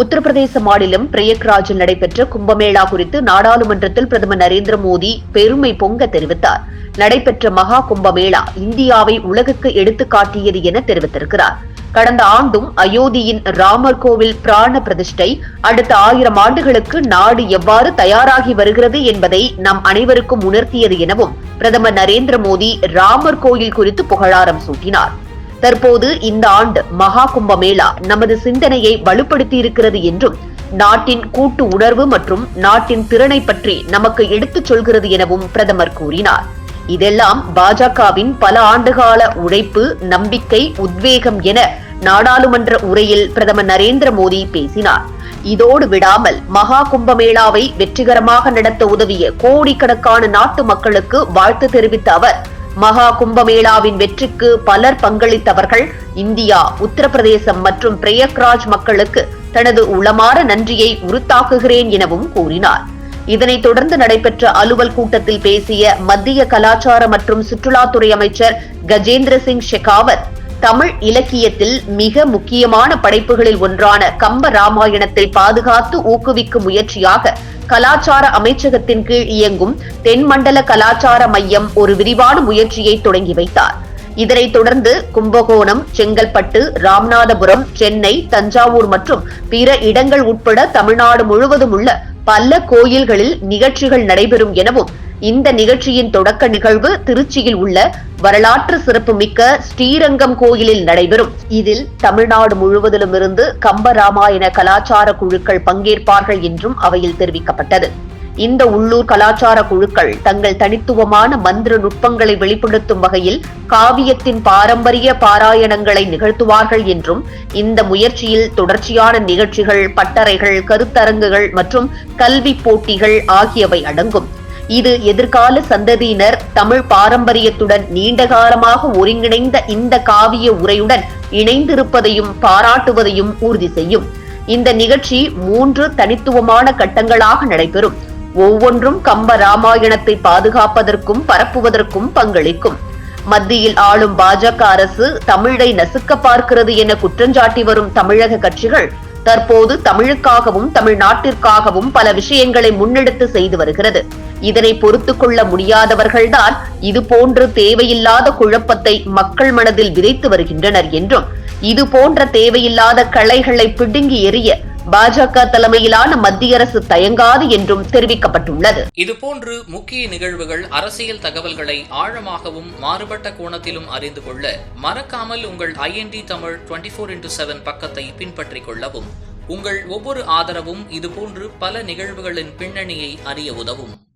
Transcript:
உத்தரப்பிரதேச மாநிலம் பிரயக்ராஜில் நடைபெற்ற கும்பமேளா குறித்து நாடாளுமன்றத்தில் பிரதமர் நரேந்திர மோடி பெருமை பொங்க தெரிவித்தார். நடைபெற்ற மகா கும்பமேளா இந்தியாவை உலகுக்கு எடுத்துக்காட்டியது என தெரிவித்திருக்கிறார். கடந்த ஆண்டும் அயோத்தியின் ராமர் கோவில் பிராண பிரதிஷ்டை அடுத்த ஆயிரம் ஆண்டுகளுக்கு நாடு எவ்வாறு தயாராகி வருகிறது என்பதை நம் அனைவருக்கும் உணர்த்தியது எனவும் பிரதமர் நரேந்திர மோடி ராமர் கோயில் குறித்து புகழாரம் சூட்டினார். தற்போது இந்த ஆண்டு மகா கும்பமேளா நமது சிந்தனையை வலுப்படுத்தியிருக்கிறது என்றும் நாட்டின் கூட்டு உணர்வு மற்றும் நாட்டின் திறனை பற்றி நமக்கு எடுத்துச் சொல்கிறது எனவும் பிரதமர் கூறினார். இதெல்லாம் பாஜகவின் பல ஆண்டுகால உழைப்பு நம்பிக்கை உத்வேகம் என நாடாளுமன்ற உரையில் பிரதமர் நரேந்திர மோடி பேசினார். இதோடு விடாமல் மகா கும்பமேளாவை வெற்றிகரமாக நடத்த உதவிய கோடிக்கணக்கான நாட்டு மக்களுக்கு வாழ்த்து தெரிவித்த அவர் மகா கும்பமேளாவின் வெற்றிக்கு பலர் பங்களித்தவர்கள் இந்தியா உத்தரப்பிரதேசம் மற்றும் பிரயக்ராஜ் மக்களுக்கு தனது உளமாற நன்றியை உறுத்தாக்குகிறேன் எனவும் கூறினார். இதனைத் தொடர்ந்து நடைபெற்ற அலுவல் கூட்டத்தில் பேசிய மத்திய கலாச்சார மற்றும் சுற்றுலாத்துறை அமைச்சர் கஜேந்திர சிங் ஷெகாவத் தமிழ் இலக்கியத்தில் மிக முக்கியமான படைப்புகளில் ஒன்றான கம்ப ராமாயணத்தை பாதுகாத்து ஊக்குவிக்கும் முயற்சியாக கலாச்சார அமைச்சகத்தின் கீழ் இயங்கும் தென்மண்டல கலாச்சார மையம் ஒரு விரிவான முயற்சியை தொடங்கி வைத்தார். இதனைத் தொடர்ந்து கும்பகோணம் செங்கல்பட்டு ராமநாதபுரம் சென்னை தஞ்சாவூர் மற்றும் பிற இடங்கள் உட்பட தமிழ்நாடு முழுவதும் உள்ள பல கோயில்களில் நிகழ்ச்சிகள் நடைபெறும் எனவும் இந்த நிகழ்ச்சியின் தொடக்க நிகழ்வு திருச்சியில் உள்ள வரலாற்று சிறப்புமிக்க ஸ்ரீரங்கம் கோயிலில் நடைபெறும். இதில் தமிழ்நாடு முழுவதிலும் இருந்து கம்பராமாயண கலாச்சார குழுக்கள் பங்கேற்பார்கள் என்றும் அவையில் தெரிவிக்கப்பட்டது. இந்த உள்ளூர் கலாச்சார குழுக்கள் தங்கள் தனித்துவமான மந்திர நுட்பங்களை வெளிப்படுத்தும் வகையில் காவியத்தின் பாரம்பரிய பாராயணங்களை நிகழ்த்துவார்கள் என்றும் இந்த முயற்சியில் தொடர்ச்சியான நிகழ்ச்சிகள் பட்டறைகள் கருத்தரங்குகள் மற்றும் கல்வி போட்டிகள் ஆகியவை அடங்கும். இது எதிர்கால சந்ததியினர் தமிழ் பாரம்பரியத்துடன் நீண்டகாலமாக ஒருங்கிணைந்த இந்த காவிய உரையுடன் இணைந்திருப்பதையும் பாராட்டுவதையும் உறுதி செய்யும். இந்த நிகழ்ச்சி மூன்று தனித்துவமான கட்டங்களாக நடைபெறும். ஒவ்வொன்றும் கம்ப ராமாயணத்தை பாதுகாப்பதற்கும் பரப்புவதற்கும் பங்களிக்கும். மத்தியில் ஆளும் பாஜக அரசு தமிழை நசுக்க பார்க்கிறது என குற்றஞ்சாட்டி வரும் தமிழக கட்சிகள் தற்போது தமிழுக்காகவும் தமிழ்நாட்டிற்காகவும் பல விஷயங்களை முன்னெடுத்து செய்து வருகிறது. இதனை பொறுத்து கொள்ள முடியாதவர்கள்தான் இதுபோன்று தேவையில்லாத குழப்பத்தை மக்கள் மனதில் விதைத்து வருகின்றனர் என்றும் இது போன்ற தேவையில்லாத களைகளை பிடுங்கி எறிய பாஜக தலைமையிலான மத்திய அரசு தயங்காது என்றும் தெரிவிக்கப்பட்டுள்ளது. இதுபோன்று முக்கிய நிகழ்வுகள் அரசியல் தகவல்களை ஆழமாகவும் மாறுபட்ட கோணத்திலும் அறிந்து கொள்ள மறக்காமல் உங்கள் IND Tamil twenty four into seven பக்கத்தை பின்பற்றிக் கொள்ளவும் உங்கள் ஒவ்வொரு ஆதரவும் இதுபோன்று பல நிகழ்வுகளின் பின்னணியை அறிய உதவும்.